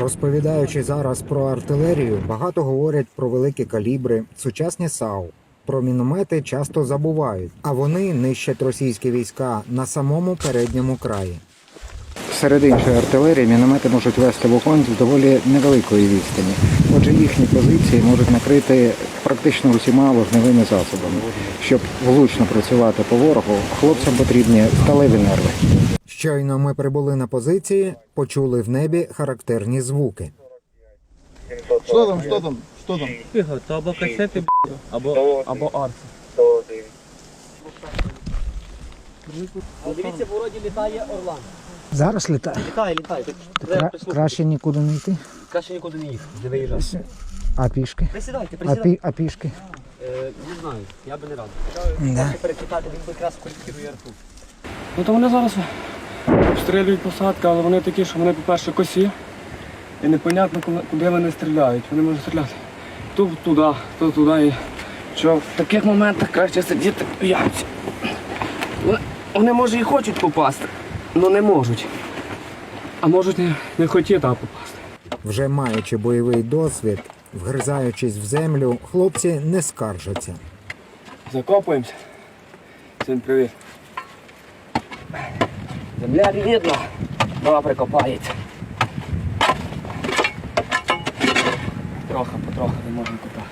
Розповідаючи зараз про артилерію, багато говорять про великі калібри, сучасні САУ. Про міномети часто забувають, а вони нищать російські війська на самому передньому краї. Серед іншої артилерії міномети можуть вести вогонь з доволі невеликої відстані. Отже, їхні позиції можуть накрити практично усіма вогневими засобами. Щоб влучно працювати по ворогу, хлопцям потрібні сталеві нерви. Щойно ми прибули на позиції, почули в небі характерні звуки. Що там, що там, що там? Фіга, то або касети, або, або арси. Дивіться, в городі літає Орлан. Зараз літає. Літає, літає. Краще нікуди не йти. Краще нікуди не їхати, не виїжджати. А пішки? Присідайте, А, присідайте. пі, а пішки? Е, не знаю, я би не радив. Да. Перечитати, він би якраз коректирує арту. Ну то вони зараз обстрілюють посадки, але вони такі, що вони, по-перше, косі. І непонятно, куди вони стріляють. Вони можуть стріляти то туди, то туди. І що в таких моментах краще сидіти в ямці. Вони, вони може і хочуть попасти, але не можуть. А можуть не, не хотіти а попасти. Вже маючи бойовий досвід, вгризаючись в землю, хлопці не скаржаться. Закопуємося. Всім привіт. Земля рідна. Добре копається. Трохи потрохи не можемо копати.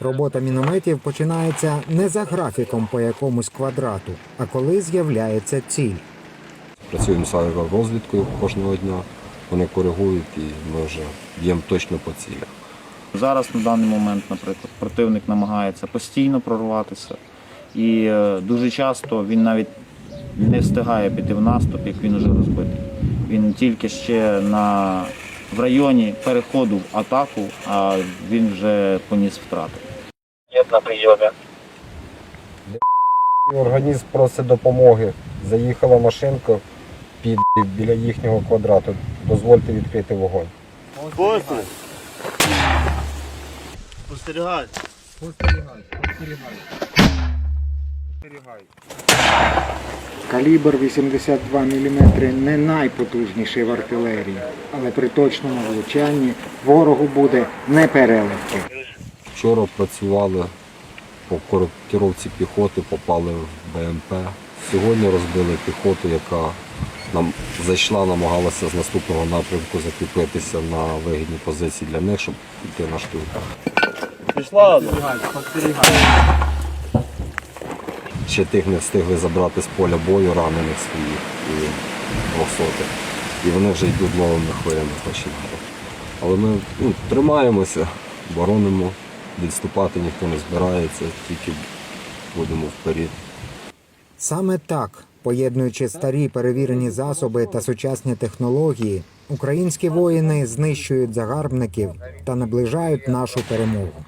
Робота мінометів починається не за графіком по якомусь квадрату, а коли з'являється ціль. Працюємо з аеророзвідкою кожного дня. Вони коригують і ми вже б'ємо точно по цілях. Зараз на даний момент, наприклад, противник намагається постійно прорватися. І е, дуже часто він навіть не встигає піти в наступ, як він вже розбитий. Він тільки ще на, в районі переходу в атаку, а він вже поніс втрати. Є на прийомі. Організм просить допомоги. Заїхала машинка під біля їхнього квадрату. Дозвольте відкрити вогонь. Калібр 82 мм не найпотужніший в артилерії, але при точному влучанні ворогу буде не непереливки. Вчора працювали по коректировці піхоти, попали в БМП. Сьогодні розбили піхоту, яка нам зайшла, намагалася з наступного напрямку закріпитися на вигідні позиції для них, щоб йти на штурм. Ще тих не встигли забрати з поля бою ранених своїх і двохсотих. І вони вже йдуть новими хвилями хочуть. Але ми ну, тримаємося, боронимо, відступати ніхто не збирається, тільки будемо вперед. Саме так, поєднуючи старі перевірені засоби та сучасні технології, українські воїни знищують загарбників та наближають нашу перемогу.